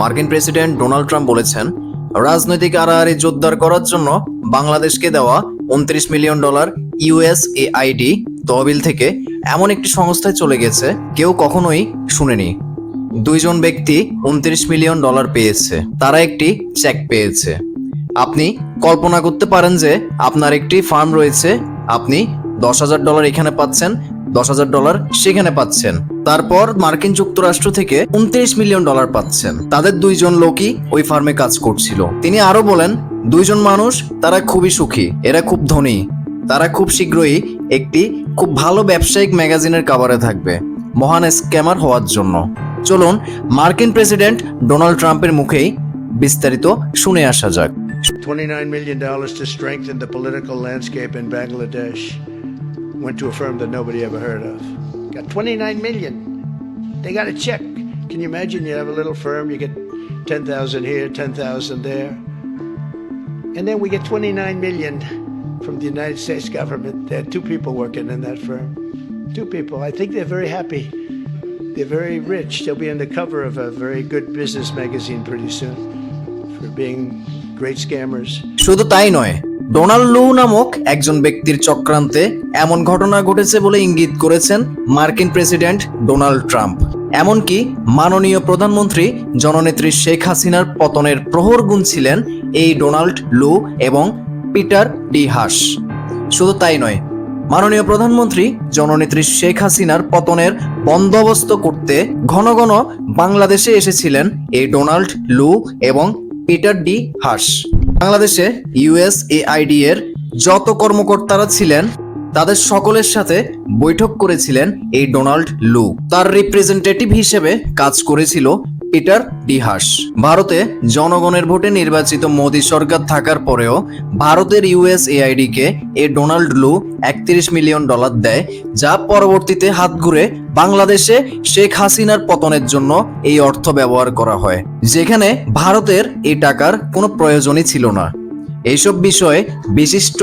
মার্কিন president Donald Trump বলেছেন, রাজনৈতিক আড়াআড়ি জোরদার করার জন্য বাংলাদেশকে দেওয়া উনত্রিশ মিলিয়ন ডলার ইউএস ইউএসএআইডি তহবিল থেকে এমন একটি সংস্থায় চলে গেছে কেউ কখনোই শুনেনি। দুইজন ব্যক্তি উনত্রিশ মিলিয়ন ডলার পেয়েছে, তারা একটি চেক পেয়েছে। আপনি কল্পনা করতে পারেন যে আপনার একটি ফার্ম রয়েছে, আপনি দশ হাজার ডলার এখানে পাচ্ছেন দশ হাজার ডলার সেখানে পাচ্ছেন। তারপর মার্কিন যুক্তরাষ্ট্র থেকে উনত্রিশ মিলিয়ন ডলার পাচ্ছেন। তাদের দুইজন লোকই ওই ফার্মে কাজ করছিল। তিনি আরও বলেন, দুইজন মানুষ, তারা খুবই সুখী, এরা খুব ধনী। তারা খুব শীঘ্রই একটি খুব ভালো ব্যবসায়িক ম্যাগাজিনের কাভারে থাকবে, মহান স্ক্যামার হওয়ার জন্য। চলুন, মার্কিন প্রেসিডেন্ট ডোনাল্ড ট্রাম্পের মুখেই বিস্তারিত শুনে আসা যাক। $29 million to strengthen the political landscape in Bangladesh. went to a firm that nobody ever heard of. Got 29 million. They got a check. Can you imagine you have a little firm, you get 10,000 here, 10,000 there. And then we get 29 million from the United States government. There are two people working in that firm. Two people. I think they're very happy. They're very rich. They'll be on the cover of a very good business magazine pretty soon for being great scammers. শুধু তাই নয় Donald লু নামক একজন ব্যক্তির চক্রান্তে এমন ঘটনা ঘটেছে বলে ইঙ্গিত করেছেন মার্কিন প্রেসিডেন্ট ডোনাল্ড ট্রাম্প। এমনকি মাননীয় প্রধানমন্ত্রী জননেত্রী শেখ হাসিনার পতনের প্রহর গুণ ছিলেন এই ডোনাল্ড লু এবং পিটার ডি হাস। শুধু তাই নয়, মাননীয় প্রধানমন্ত্রী জননেত্রী শেখ হাসিনার পতনের বন্দোবস্ত করতে ঘন ঘন বাংলাদেশে এসেছিলেন এই ডোনাল্ড লু এবং পিটার ডি হাস। বাংলাদেশে ইউএসএআইডি এর যত কর্মকর্তারা ছিলেন, তাদের সকলের সাথে বৈঠক করেছিলেন এই ডোনাল্ড লু। তার রিপ্রেজেন্টেটিভ হিসেবে কাজ করেছিল পিটার ডিহাস। ভারতে জনগণের ভোটে নির্বাচিত মোদী সরকার থাকার পরেও ভারতের ইউএসএআইডি কে এ ডোনাল্ড লু একত্রিশ মিলিয়ন ডলার দেয় যা পরবর্তীতে হাত ঘুরে বাংলাদেশে শেখ হাসিনার পতনের জন্য এই অর্থ ব্যবহার করা হয়। যেখানে ভারতের এই টাকার কোনো প্রয়োজনই ছিল না। এইসব বিষয়ে বিশিষ্ট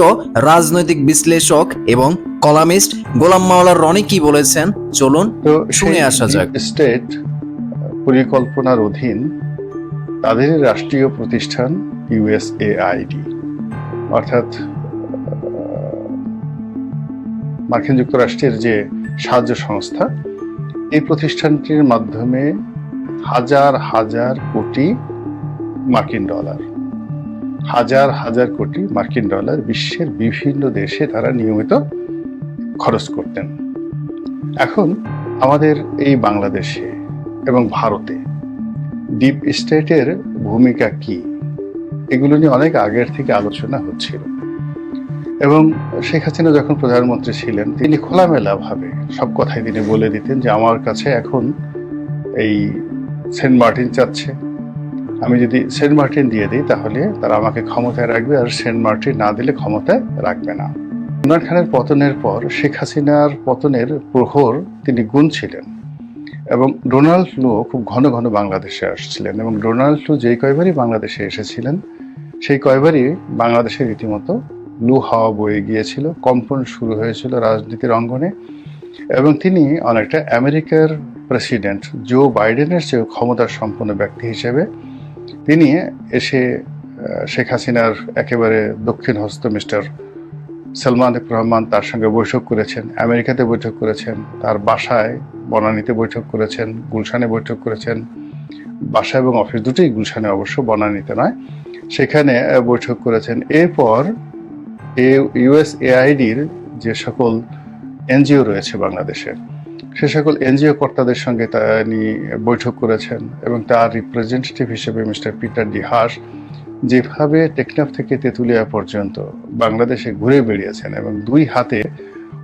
রাজনৈতিক বিশ্লেষক এবং কলামিস্ট গোলাম মাওলার রনি কি বলেছেন? চলুন শুনে আসা যাক। স্টেট পরিকল্পনার অধীন তাদের রাষ্ট্রীয় প্রতিষ্ঠান ইউএসএআইডি, অর্থাৎ মার্কিন যুক্তরাষ্ট্রের যে সাহায্য সংস্থা, এই প্রতিষ্ঠানটির মাধ্যমে হাজার হাজার কোটি মার্কিন ডলার, হাজার হাজার কোটি মার্কিন ডলার বিশ্বের বিভিন্ন দেশে তারা নিয়মিত খরচ করতেন। এখন আমাদের এই বাংলাদেশে এবং ভারতে। ডিপ স্টেটের ভূমিকা কি? এগুলো নিয়ে অনেক আগের থেকে আলোচনা হচ্ছিল। এবং শেখ হাসিনা যখন প্রধানমন্ত্রী ছিলেন, তিনি খোলামেলাভাবে সব কথাই তিনি বলে দিতেন যে, আমার কাছে এখন এই সেন্ট মার্টিন চাচ্ছে। আমি যদি সেন্ট মার্টিন দিয়ে দিই, তাহলে তারা আমাকে ক্ষমতায় রাখবে আর সেন্ট মার্টিন না দিলে ক্ষমতায় রাখবে না। ইমরান খানের পতনের পর শেখ হাসিনার পতনের প্রহর তিনি গুনছিলেন। এবং ডোনাল্ড লু খুব ঘন ঘন বাংলাদেশে আসছিলেন এবং ডোনাল্ড লু যেই কয়বারই বাংলাদেশে এসেছিলেন, সেই কয়বারই বাংলাদেশে রীতিমতো লু হাওয়া বয়ে গিয়েছিল, কম্পন শুরু হয়েছিল রাজনীতির অঙ্গনে এবং তিনি অনেকটা আমেরিকার প্রেসিডেন্ট জো বাইডেনের চেয়েও ক্ষমতার সম্পন্ন ব্যক্তি হিসেবে তিনি এসে শেখ হাসিনার একেবারে দক্ষিণ হস্ত মিস্টার সালমান রহমান তার সঙ্গে বৈঠক করেছেন, আমেরিকাতে বৈঠক করেছেন, তার বাসায় বনানীতে বৈঠক করেছেন, গুলশানে বৈঠক করেছেন। বাসা এবং অফিস দুটোই গুলশানে অবশ্য বনানীতে নয়, সেখানে বৈঠক করেছেন। এরপর এ ইউএস এআইডির যে সকল এনজিও রয়েছে বাংলাদেশে, সে সকল এনজিও কর্তাদের সঙ্গে তিনি বৈঠক করেছেন এবং তার রিপ্রেজেন্টেটিভ হিসেবে মিস্টার পিটার ডি হাস যেভাবে টেকনাফ থেকে তেঁতুলিয়া পর্যন্ত বাংলাদেশে ঘুরে বেরিয়েছেন এবং দুই হাতে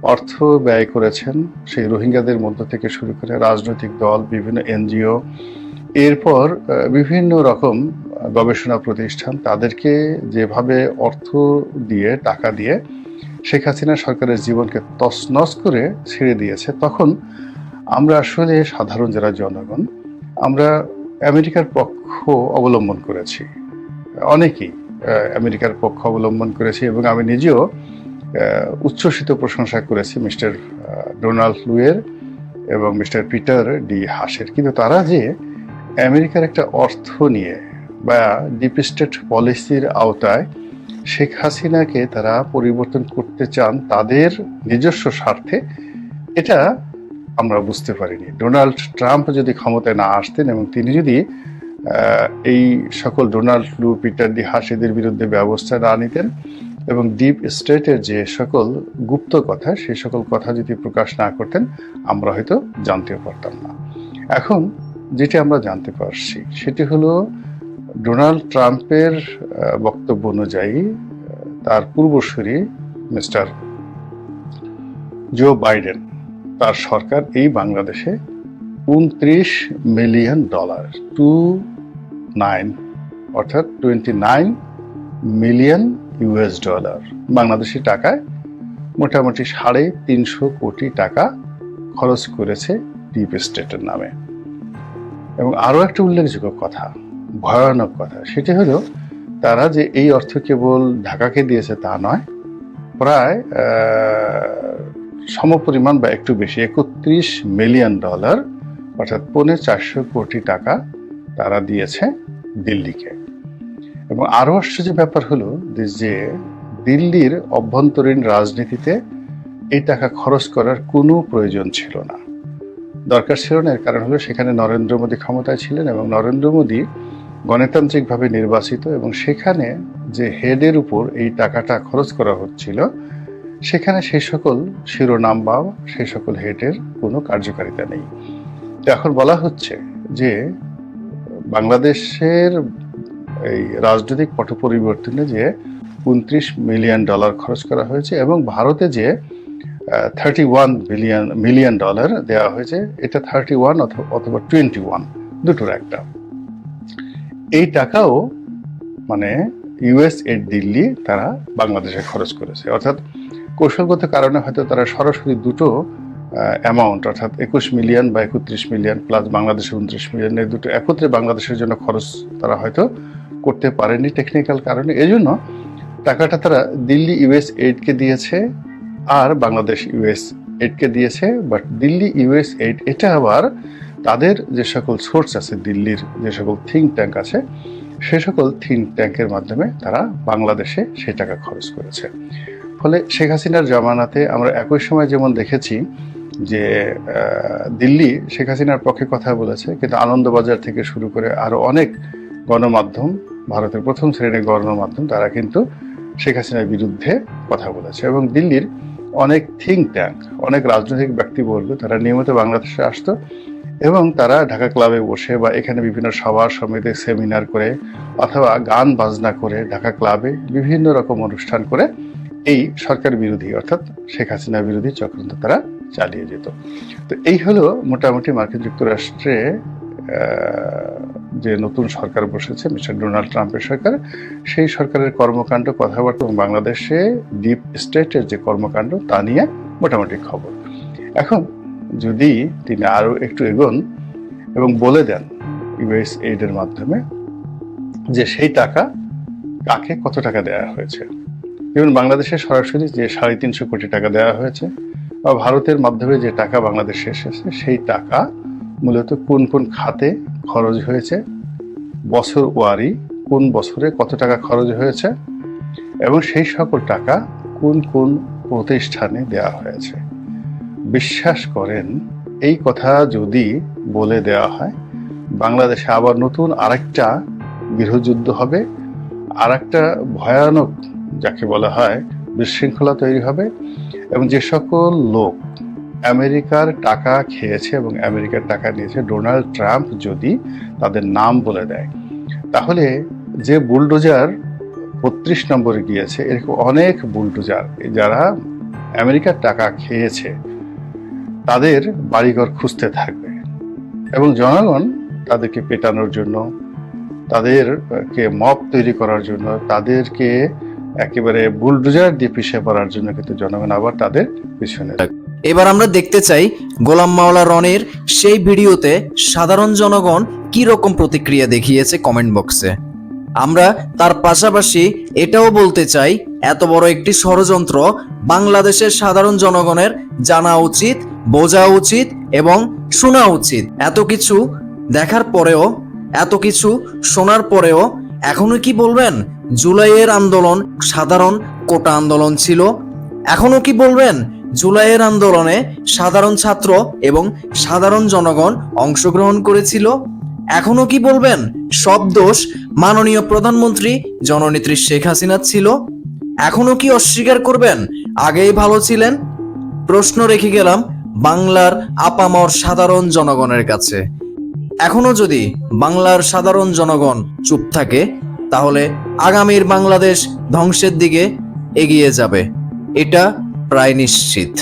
অর্থ ব্যয় করেছেন, সেই রোহিঙ্গাদের মধ্য থেকে শুরু করে রাজনৈতিক দল, বিভিন্ন এনজিও, এরপর বিভিন্ন রকম গবেষণা প্রতিষ্ঠান তাদেরকে যেভাবে অর্থ দিয়ে, টাকা দিয়ে শেখ হাসিনা সরকারের জীবনকে তছনছ করে ছেড়ে দিয়েছে, তখন আমরা আসলে সাধারণ যারা জনগণ, আমরা আমেরিকার পক্ষ অবলম্বন করেছি। অনেকেই আমেরিকার পক্ষ অবলম্বন করেছি এবং আমি নিজেও উচ্ছ্বসিত প্রশংসা করেছি মিস্টার ডোনাল্ড লুয়ের এবং মিস্টার পিটার ডি হাসের কিন্তু তারা যে আমেরিকার একটা অর্থ নিয়ে বা ডিপ স্টেট পলিসির আওতায় শেখ হাসিনাকে তারা পরিবর্তন করতে চান তাদের নিজস্ব স্বার্থে, এটা আমরা বুঝতে পারিনি। ডোনাল্ড ট্রাম্প যদি ক্ষমতায় না আসতেন এবং তিনি যদি এই সকল ডোনাল্ড লু, পিটার ডি হাসিদের বিরুদ্ধে ব্যবস্থা না নিতেন এবং ডিপ স্টেটের যে সকল গুপ্ত কথা সেই সকল কথা যদি প্রকাশ না করতেন, আমরা হয়তো জানতেও পারতাম না। এখন যেটি আমরা জানতে পারছি, সেটি হলো ডোনাল্ড ট্রাম্পের বক্তব্য অনুযায়ী তার পূর্বসূরি মিস্টার জো বাইডেন, তার সরকার এই বাংলাদেশে উনত্রিশ মিলিয়ন ডলার, টু নাইন অর্থাৎ twenty nine million US dollar Bangladeshi টাকায় মোটামুটি সাড়ে তিনশো কোটি টাকা খরচ করেছে ডিপ স্টেটের নামে। এবং আরও একটা উল্লেখযোগ্য কথা, ভয়ানক কথা, সেটি হলো তারা যে এই অর্থ কেবল ঢাকাকে দিয়েছে তা নয়, প্রায় সমপরিমাণ বা একটু বেশি, একত্রিশ মিলিয়ন ডলার অর্থাৎ পৌনে চারশো কোটি টাকা তারা দিয়েছে। দিল্লিকে। এবং আরও আশ্চর্য ব্যাপার হলো যে দিল্লির অভ্যন্তরীণ রাজনীতিতে এই টাকা খরচ করার কোনো প্রয়োজন ছিল না। দরকার ছিল না, এর কারণ হলো সেখানে নরেন্দ্র মোদী ক্ষমতায় ছিলেন এবং নরেন্দ্র মোদী গণতান্ত্রিকভাবে নির্বাচিত এবং সেখানে যে হেডের উপর এই টাকাটা খরচ করা হচ্ছিল, সেখানে সেই সকল শিরোনাম বা সেই সকল হেডের কোনো কার্যকারিতা নেই। এখন বলা হচ্ছে যে বাংলাদেশের এই রাজনৈতিক পট পরিবর্তনে যে উনত্রিশ মিলিয়ন ডলার খরচ করা হয়েছে এবং ভারতে যে thirty one billion million dollar দেওয়া হয়েছে, এটা থার্টি ওয়ান অথবা টোয়েন্টি ওয়ান দুটোর একটা। এই টাকাও মানে ইউএস এড দিল্লি তারা বাংলাদেশে খরচ করেছে। অর্থাৎ কৌশলগত কারণে হয়তো তারা সরাসরি দুটো অ্যামাউন্ট অর্থাৎ একুশ মিলিয়ন বা একত্রিশ মিলিয়ন প্লাস বাংলাদেশের উনত্রিশ মিলিয়ন এই দুটো একত্রে বাংলাদেশের জন্য খরচ তারা হয়তো করতে পারেনি টেকনিক্যাল কারণে। এজন্য টাকাটা তারা দিল্লি ইউএস এইডকে দিয়েছে আর বাংলাদেশ ইউএস এইডকে দিয়েছে। বাট দিল্লি ইউএস এইড এটা আবার তাদের যে সকল সোর্স আছে, দিল্লির যে সকল থিঙ্ক ট্যাঙ্ক আছে, সে সকল থিঙ্ক ট্যাঙ্কের মাধ্যমে তারা বাংলাদেশে সেই টাকা খরচ করেছে। ফলে শেখ হাসিনার জামানাতে আমরা একই সময় যেমন দেখেছি যে দিল্লি শেখ হাসিনার পক্ষে কথা বলেছে, কিন্তু আনন্দবাজার থেকে শুরু করে আরও অনেক গণমাধ্যম, ভারতের প্রথম শ্রেণির গণমাধ্যম, তারা কিন্তু শেখ হাসিনার বিরুদ্ধে কথা বলেছে। এবং দিল্লির অনেক থিঙ্ক ট্যাঙ্ক অনেক রাজনৈতিক ব্যক্তিবর্গ, তারা নিয়মিত বাংলাদেশে আসতো এবং তারা ঢাকা ক্লাবে বসে বা এখানে বিভিন্ন সভা সমিতি সেমিনার করে অথবা গান বাজনা করে ঢাকা ক্লাবে বিভিন্ন রকম অনুষ্ঠান করে এই সরকার বিরোধী, অর্থাৎ শেখ হাসিনা বিরোধী চক্রান্ত তারা চালিয়ে যেত। তো এই হলো মোটামুটি মার্কিন যুক্তরাষ্ট্রে যে নতুন সরকার বসেছে, মিস্টার ডোনাল্ড ট্রাম্পের সরকার, সেই সরকারের কর্মকাণ্ড, কথাবার্তা এবং বাংলাদেশে ডিপ স্টেটের যে কর্মকাণ্ড, তা নিয়ে মোটামুটি খবর। এখন যদি তিনি আরও একটু এগোন এবং বলে দেন ইউএস এইডের মাধ্যমে যে সেই টাকা কাকে, কত টাকা দেওয়া হয়েছে যেমন বাংলাদেশে সরাসরি যে সাড়ে তিনশো কোটি টাকা দেওয়া হয়েছে, বা ভারতের মাধ্যমে যে টাকা বাংলাদেশে এসেছে, সেই টাকা মূলত কোন কোন খাতে খরচ হয়েছে, বছর ওয়ারি কোন বছরে কত টাকা খরচ হয়েছে, এবং সেই সকল টাকা কোন কোন প্রতিষ্ঠানে দেওয়া হয়েছে। বিশ্বাস করেন, এই কথা যদি বলে দেওয়া হয়, বাংলাদেশে আবার নতুন আরেকটা গৃহযুদ্ধ হবে, আরেকটা ভয়ানক যাকে বলা হয় বিশৃঙ্খলা তৈরি হবে এবং যে সকল লোক আমেরিকার টাকা খেয়েছে এবং আমেরিকার টাকা নিয়েছে ডোনাল্ড ট্রাম্প যদি তাদের নাম বলে দেয়, তাহলে যে বুলডোজার বত্রিশ নম্বরে গিয়েছে, এরকম অনেক বুলডোজার যারা আমেরিকার টাকা খেয়েছে, তাদের বাড়িঘর খুঁজতে থাকবে এবং জনগণ তাদেরকে পেটানোর জন্য, তাদেরকে মপ তৈরি করার জন্য, তাদেরকে একেবারে বুলডোজার দিয়ে পিছিয়ে পড়ার জন্য কিন্তু জনগণ আবার তাদের পিছনে এবার আমরা দেখতে চাই গোলাম মাওলা রনের সেই ভিডিওতে সাধারণ জনগণ কি রকম প্রতিক্রিয়া দেখিয়েছে কমেন্ট বক্সে আমরা তার পাশাপাশি এটাও বলতে চাই, এত বড় একটি ষড়যন্ত্র বাংলাদেশের সাধারণ জনগণের জানা উচিত, বোঝা উচিত এবং শোনা উচিত। এত কিছু দেখার পরেও, এত কিছু শোনার পরেও এখনও কি বলবেন? জুলাইয়ের আন্দোলন সাধারণ কোটা আন্দোলন ছিল। এখনও কি বলবেন? জুলাইয়ের আন্দোলনে সাধারণ ছাত্র এবং সাধারণ জনগণ অংশগ্রহণ করেছিল। এখনও কি বলবেন? সব দোষ মাননীয় প্রধানমন্ত্রী জননেত্রী শেখ হাসিনা ছিল। এখনও কি অস্বীকার করবেন? আগেই ভালো ছিলেন। প্রশ্ন রেখে গেলাম বাংলার আপামর সাধারণ জনগণের কাছে। এখনও যদি বাংলার সাধারণ জনগণ চুপ থাকে তাহলে আগামীর বাংলাদেশ ধ্বংসের দিকে এগিয়ে যাবে। এটা প্রায় নিশ্চিত।